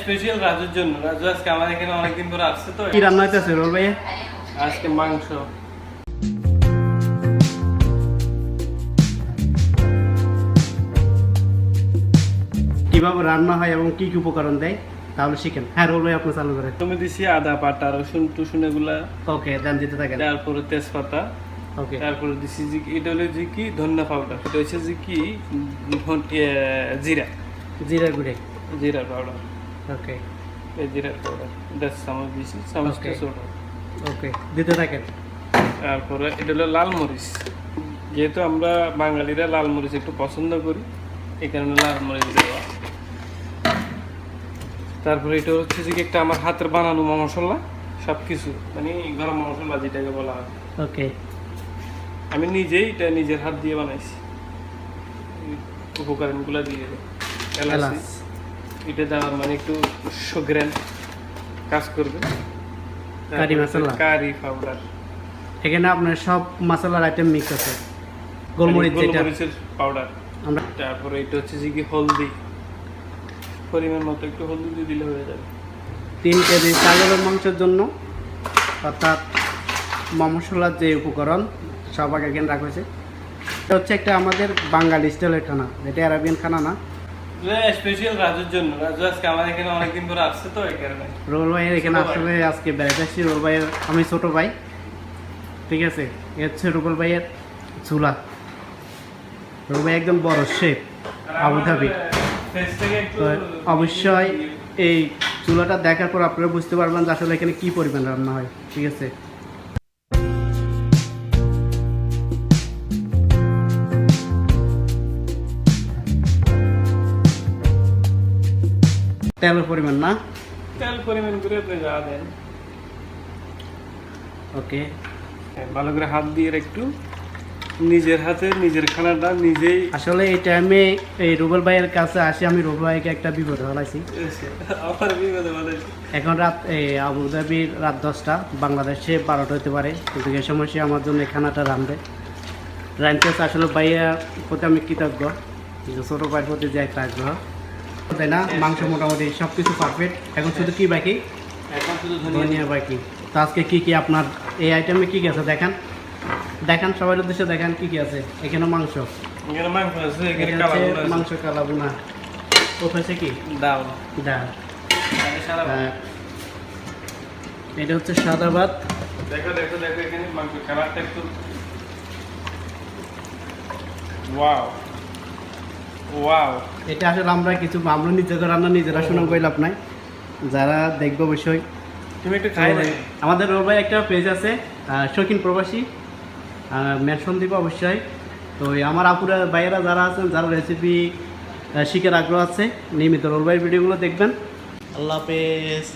Special রাজুর জন্য। রাজু আজকে আমার এখানে অনেকদিন পরে আসছে তো। কি রান্না হইতেছে রোল ভাইয়া? আজকে মাংস। কীভাবে রান্না হয় এবং কি কি উপকরণ দেয় তাহলে শিখেন। হ্যাঁ রোল ভাই আপনি চালু করেন। তুমি দিছি আদা পাটা রসুন টুসুন এগুলা। ওকে দেন দিতে থাকেন। তারপরে তেজপাতা। ওকে। তারপরে দিছি যে এটা হলো যে কি? ধনিয়া পাউডার। এটা হচ্ছে যে কি? জিরা। জিরা গুঁড়ে। জিরা পাউডার ওকে এই জিরা পাউডার দশ চামচ দিছি চামচটা. ছোট ওকে দিতে থাকেন তারপরে এটা হলো লাল মরিচ। যেহেতু আমরা বাঙালিরা লাল মরিচ একটু পছন্দ করি এই কারণে লাল মরিচ দেওয়া। তারপরে এটা হচ্ছে যে একটা আমার হাতের বানানো মশলা সব কিছু মানে গরম মশলা যেটাকে বলা হয়। ওকে আমি নিজেই এটা নিজের হাত দিয়ে বানাইছি। উপকরণগুলো দিয়ে এলাচ। এটা দেওয়ার মানে একটু সুগ্রেন কাজ করবে। কারি মশলা। কারি পাউডার এখানে আপনার সব মশলার আইটেম মিক্স আছে। গোলমরিচ যেটা। গোলমরিচের পাউডার আমরা তারপরে এটা হচ্ছে যে কি হলদি। পরিমাণ মতো একটু হলদি দিয়ে দিলে হয়ে যাবে। তিন কেজি চালের মাংসের জন্য। অর্থাৎ মশলার যে উপকরণ সব আগে এখানে রাখা হয়েছে। এটা হচ্ছে একটা আমাদের বাঙালি স্টাইলের খানা। যেটা অ্যারাবিয়ান খানা না। স্পেশাল রাজুর জন্য। রাজু আজকে আমার এখানে অনেকদিন পরে আসছে তো এই কারণে। রোল ভাইয়ের এখানে আসলে আজকে বেড়াতে আসছি। রোল ভাইয়ের আমি ছোট ভাই। ঠিক আছে? এ হচ্ছে রুবল ভাইয়ের চুলা রোল ভাই একদম বড় একটু তো অবশ্যই এই চুলাটা দেখার পর আপনারা বুঝতে পারবেন যে আসলে এখানে কি পরিমাণ রান্না হয়। ঠিক আছে? তেলের পরিমাণ না? তেল পরিমাণ করে আপনি যা দেন। ওকে। ভালো করে হাত দিয়ে একটু নিজের হাতে নিজের খানাটা নিজেই আসলে এই টাইমে এই রুবেল ভাইয়ের কাছে আসি আমি রুবেল ভাইকে একটা বিপদ হলাইছি আমার বিপদে বাঁধাইছে। এখন রাত এই আবুধাবির রাত দশটা বাংলাদেশে বারোটা হতে পারে কিন্তু এই সময় সে আমার জন্য খানাটা রাঁধবে। রাঁধতেছে আসলে ভাইয়ার প্রতি আমি কৃতজ্ঞ ছোটো ভাইয়ের প্রতি যে একটা আগ্রহ। তাই না? মাংস মোটামুটি সব কিছু পারফেক্ট এখন শুধু কি বাকি? এখন শুধু ধনিয়া। বাকি। তো আজকে কী কী আপনার এই আইটেমে কী কী আছে দেখান? দেখান সবার উদ্দেশ্যে দেখান কী কী আছে। এখানে মাংস। মাংস। কালাবুনা ও হচ্ছে কি? ডাল। ডাল। আর এটা হচ্ছে সাদা ভাত। দেখো দেখো দেখো এখানে মাংস। কালারটা একটু ওয়াও ওয়াও এটা আসলে আমরা কিছু আমরা নিজেদের রান্না নিজেরা শুনে কই লাভ নাই। যারা দেখব অবশ্যই। তুমি একটু খাই আমাদের রোল ভাই একটা পেজ আছে শৌখিন প্রবাসী। মেনশন দিব অবশ্যই। তো আমার আপুরা ভাইয়েরা যারা আছেন যারা রেসিপি শিখের আগ্রহ আছে নিয়মিত রোল ভিডিওগুলো দেখবেন। আল্লাহ হাফেজ।